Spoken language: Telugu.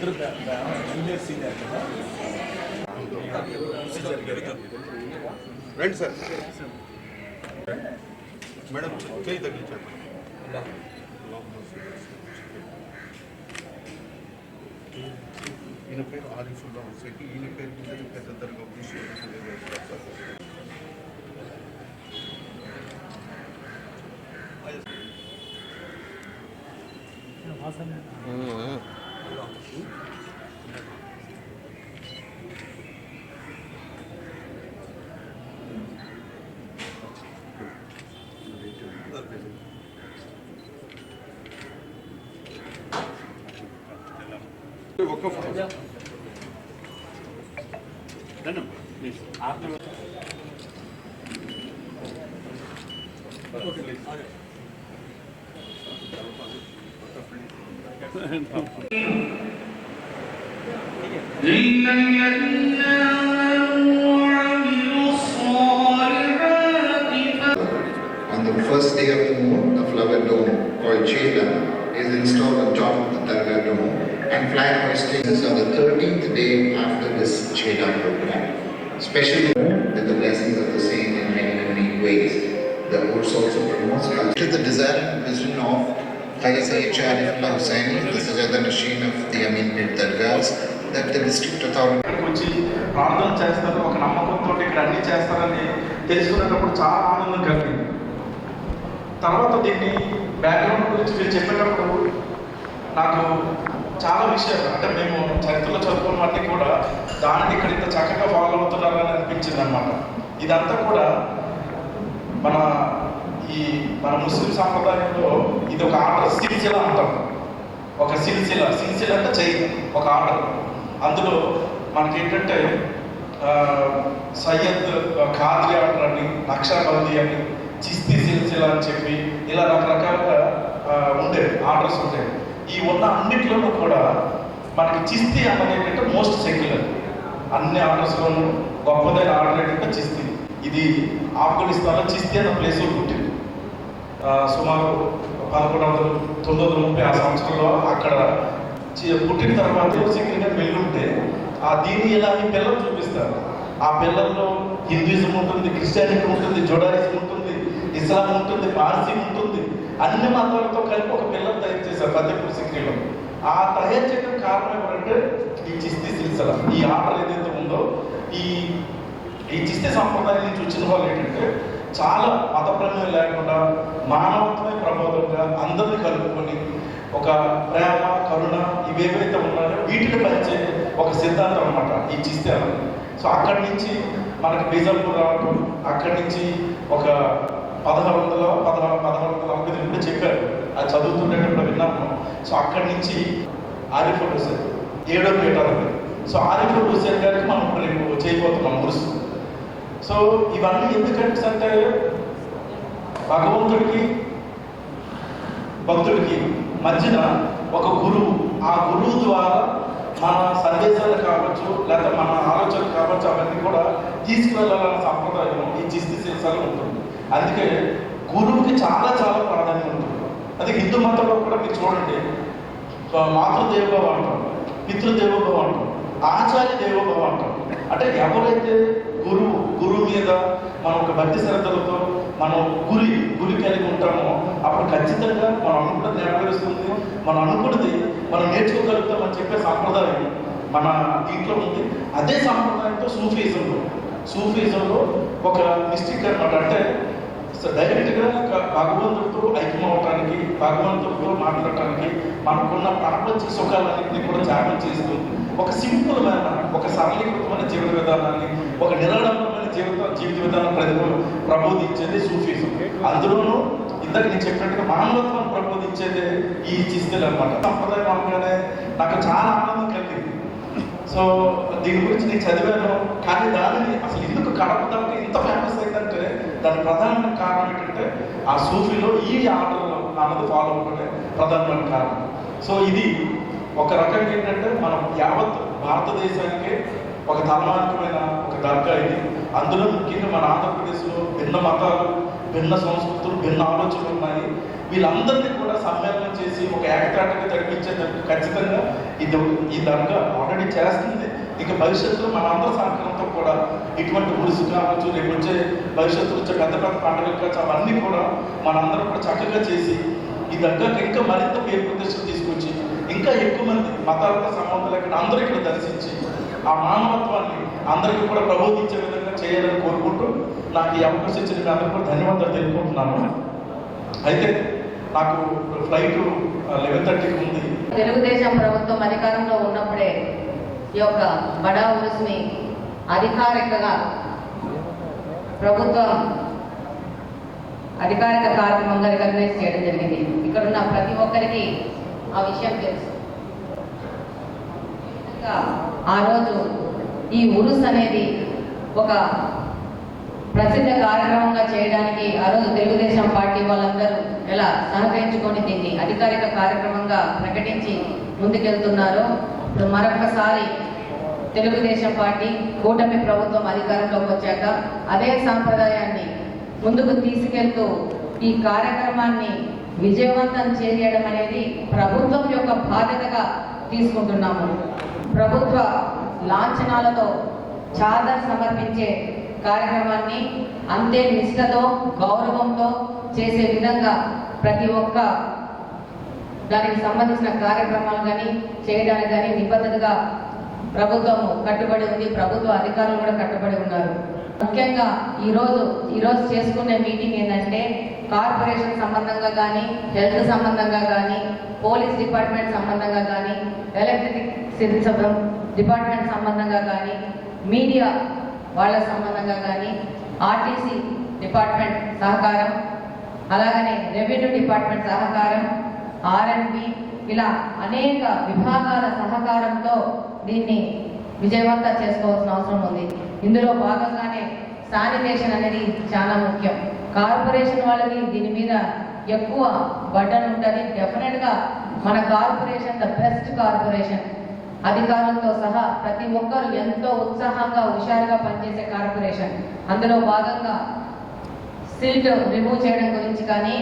మిత్ర జూనియర్ సీనియర్ కదా రండి సార్ మేడం చేయి తగ్గించండి ఈయన పేరు ఆరిఫుల్లా హుసేన్ ఈయన పేరు మీద పెద్ద దర్గా సార్ ఒక్క On the first day of the moon, the flower dome called Chela is installed on top of the Dargah dome and flag hoisting is on the 13th day after this Chela program. Especially with the blessings of the saint in many, many ways. The Urus also promotes culture. The desire and vision of Khaja Sayyid Sharifullah Hussaini, the Sajada Nashin of the Amin Dargahs, that the district authority ఇక్కడికి వచ్చి ప్రార్థన చేస్తారు. ఒక నమ్మకంతో ఇక్కడ అన్ని చేస్తారని తెలుసుకునేటప్పుడు చాలా ఆనందం కలిగింది. తర్వాత దీన్ని బ్యాక్గ్రౌండ్ గురించి మీరు చెప్పేటప్పుడు నాకు చాలా విషయాలు అంటే మేము చరిత్రలో చదువుకున్న వాటిని కూడా దానిని ఇక్కడ ఇంత చక్కగా ఫాలో అవుతున్నారని అనిపించింది అనమాట ఇదంతా కూడా మన మన ముస్లిం సాంప్రదాయంలో ఇది ఒక ఆర్డర్ సిరిసిల అంటాం. ఒక సిరిసిల సిరిసిల అంటే చైన్ ఒక ఆర్డర్ అందులో మనకి ఏంటంటే సయ్యద్ ఖాద్రి ఆర్డర్ అని నక్షాబందీ అని చిస్తీ సిరిసిల అని చెప్పి ఇలా రకరకాలుగా ఉండే ఆర్డర్స్ ఉంటాయి ఈ ఉన్న అన్నిట్లోనూ కూడా మనకి చిస్తీ అన్నది ఏంటంటే మోస్ట్ సెక్యులర్ అన్ని ఆర్డర్స్లోనూ గొప్పదైన ఆర్డర్ ఏంటంటే చిస్తీ. ఇది ఆఫ్ఘనిస్తాన్లో చిస్తీ అన్న ప్లేస్లో పుట్టింది. సుమారు పదకొండు వందల తొమ్మిది వందల ముప్పై ఆ సంవత్సరంలో అక్కడ పుట్టిన తర్వాత సిగ్గుగా పెళ్ళి ఉంటే ఆ దీని ఇలా ఈ పిల్లలు చూపిస్తారు? ఆ పిల్లల్లో హిందూయిజం ఉంటుంది క్రిస్టియానిటీ ఉంటుంది జోడాయిజం ఉంటుంది ఇస్లాం ఉంటుంది పార్సీ ఉంటుంది. అన్ని మతాలతో కలిపి ఒక పిల్లలు తయారు చేశారు ఫతేపూర్ సిక్రీలో ఆ తయారు చేయడం కారణం ఎవరంటే ఈ చిస్తి సిల్సిల ఈ ఆర్డర్ ఏదైతే ఉందో ఈ ఈ చిస్తే సంప్రదాయం నుంచి వచ్చిన వాళ్ళు ఏంటంటే చాలా మత ప్రమేయం లేకుండా మానవత్వమే ప్రబోధంగా అందరిని కలుపుకొని ఒక ప్రేమ కరుణ ఇవేవైతే ఉన్నాయో వీటిని పంచే ఒక సిద్ధాంతం అనమాట ఈ చిస్తే సో అక్కడి నుంచి మనకి బీజాపూర్ రావటం అక్కడి నుంచి ఒక పదహారు వందల పదహారు పదహారు వందల నలభై కూడా చెప్పారు. అది చదువుతుండేటప్పుడు విన్నాము సో అక్కడి నుంచి ఆరిఫుల్ హుసేన్ ఏడో పీఠాలు సో ఆరిఫుల్ హుసేన్ గారికి మనం రేపు చేయబోతున్నాం మురుసు. సో ఇవన్నీ ఎందుకంటే అంటే భగవంతుడికి భక్తుడికి మధ్యన ఒక గురువు. ఆ గురువు ద్వారా మన సందేశాలు కావచ్చు లేదా మన ఆలోచనలు కావచ్చు అవన్నీ కూడా తీసుకువెళ్ళాలన్న సంప్రదాయం ఈ చిస్తి శిల్సాలు ఉంటుంది. అందుకే గురువుకి చాలా చాలా ప్రాధాన్యత ఉంటుంది. అది హిందూ మతంలో కూడా మీరు చూడండి. మాతృదేవభావ అంటాం పితృదేవభావ అంటాం ఆచార్య దేవోభవ అంటాం. అంటే ఎవరైతే గురువు మీద మనం ఒక భక్తి శ్రద్ధలతో మనం గురి గురి కలిగి ఉంటామో అప్పుడు ఖచ్చితంగా మనం అనుకున్నది నెరవేరుస్తుంది. మనం అనుకున్నది మనం నేర్చుకోగలుగుతాం అని చెప్పే సాంప్రదాయం మన దీంట్లో ఉంది. అదే సాంప్రదాయంతో సూఫీజంలో సూఫీజంలో ఒక మిస్టేక్ అనమాట అంటే డైరెక్ట్గా భగవంతుడితో ఐక్యం అవటానికి భగవంతుడితో మాట్లాడటానికి మనకున్న ప్రాపంచిక సుఖాలన్నింటినీ కూడా త్యాగం చేస్తూ ఒక సింపుల్ మైన ఒక సరళీకృతమైన జీవన విధానాన్ని ఒక నిరాడంబరమైన జీవిత జీవిత విధానం ప్రజలు ప్రబోధించేది సూఫీజం. అందులోనూ ఇందాక నేను చెప్పినట్టుగా మానవత్వం ప్రబోధించేదే ఈ చిస్తులు అనమాట సంప్రదాయం అనగానే నాకు చాలా ఆనందం కలిగింది. సో దీని గురించి నేను చదివాను కానీ దానిని అసలు ఎందుకు కడప దాకా ఇంత ఫేమస్ అయిందంటే దాని ప్రధానమైన కారణం ఏంటంటే ఆ సూఫీలో ఈ ఆర్డర్ అన్నది ఫాలో అవ్వడమే ప్రధానమైన కారణం. సో ఇది ఒక రకంగా ఏంటంటే మనం యావత్ భారతదేశానికి ఒక తలమానికమైన ఒక దర్గా ఇది. అందులో ముఖ్యంగా మన ఆంధ్రప్రదేశ్లో భిన్న మతాలు భిన్న సంస్కృతులు భిన్న ఆలోచనలు ఉన్నాయి. వీళ్ళందరినీ కూడా సమ్మేళనం చేసి ఒక ఏకతాటంగా తగ్గించేందుకు ఖచ్చితంగా ఇది ఈ దర్గా ఆల్రెడీ చేస్తుంది. ఇక భవిష్యత్తులో మనందరి సహకారంతో కూడా ఇటువంటి ఉరుసు కావచ్చు రేపు వచ్చే భవిష్యత్తులో వచ్చే పెద్ద పెద్ద పండుగలు కావచ్చు అవన్నీ కూడా మనందరం కూడా చక్కగా చేసి ఈ దర్గాకి ఇంకా మరింత పేరు ప్రతిష్టలు తీసుకొచ్చి ఇంకా ఎక్కువ మంది మతాలతో సంబంధం లేకుండా అందరూ ఇక్కడ దర్శించి ఆ మానవత్వాన్ని అందరికీ కూడా ప్రబోధించే విధంగా చేయాలని కోరుకుంటూ నాకు ఈ అవకాశం ఇచ్చిన మీ అందరికీ కూడా ధన్యవాదాలు తెలుపుకుంటున్నాను. అయితే నాకు ఫ్లైట్ లెవెన్ థర్టీకి ఉంది. తెలుగుదేశం ప్రభుత్వం అధికారంలో ఉన్నప్పుడే ఈ యొక్క బడా ఉరుసుని అధికారికగా ప్రభుత్వం అధికారిక కార్యక్రమంగా రికగ్నైజ్ చేయడం జరిగింది. ఇక్కడ ఉన్న ప్రతి ఒక్కరికి ఆ విషయం తెలుసు ఇంకా ఆ రోజు ఈ ఉరుస్ అనేది ఒక ప్రసిద్ధ కార్యక్రమంగా చేయడానికి ఆ రోజు తెలుగుదేశం పార్టీ వాళ్ళందరూ ఎలా సహకరించుకొని దీన్ని అధికారిక కార్యక్రమంగా ప్రకటించి ముందుకెళ్తున్నారో ఇప్పుడు మరొకసారి తెలుగుదేశం పార్టీ కూటమి ప్రభుత్వం అధికారంలోకి వచ్చాక అదే సాంప్రదాయాన్ని ముందుకు తీసుకెళ్తూ ఈ కార్యక్రమాన్ని విజయవంతం చేయడం అనేది ప్రభుత్వం యొక్క బాధ్యతగా తీసుకుంటున్నాము. ప్రభుత్వ లాంఛనాలతో చాదర్ సమర్పించే కార్యక్రమాన్ని అంతే నిష్ఠతో గౌరవంతో చేసే విధంగా ప్రతి ఒక్క దానికి సంబంధించిన కార్యక్రమాలు కానీ చేయడానికి కానీ నిబద్ధతగా ప్రభుత్వం కట్టుబడి ఉంది. ప్రభుత్వ అధికారులు కూడా కట్టుబడి ఉన్నారు. ముఖ్యంగా ఈరోజు ఈరోజు చేసుకునే మీటింగ్ ఏంటంటే కార్పొరేషన్ సంబంధంగా కానీ హెల్త్ సంబంధంగా కానీ పోలీస్ డిపార్ట్మెంట్ సంబంధంగా కానీ ఎలక్ట్రిసిటీ డిపార్ట్మెంట్ సంబంధంగా కానీ మీడియా వాళ్ళ సంబంధంగా కానీ ఆర్టీసీ డిపార్ట్మెంట్ సహకారం అలాగనే రెవెన్యూ డిపార్ట్మెంట్ సహకారం ఆర్ఎంపి ఇలా అనేక విభాగాల సహకారంతో దీన్ని విజయవంతం చేసుకోవాల్సిన అవసరం ఉంది. ఇందులో భాగంగానే శానిటేషన్ అనేది చాలా ముఖ్యం. కార్పొరేషన్ వాళ్ళకి దీని మీద ఎక్కువ బటన్ ఉంటుంది. డెఫినెట్గా మన కార్పొరేషన్ ద బెస్ట్ కార్పొరేషన్. అధికారులతో సహా ప్రతి ఒక్కరు ఎంతో ఉత్సాహంగా హుషారుగా పనిచేసే కార్పొరేషన్. అందులో భాగంగా సీట్ రిమూవ్ చేయడం గురించి కానీ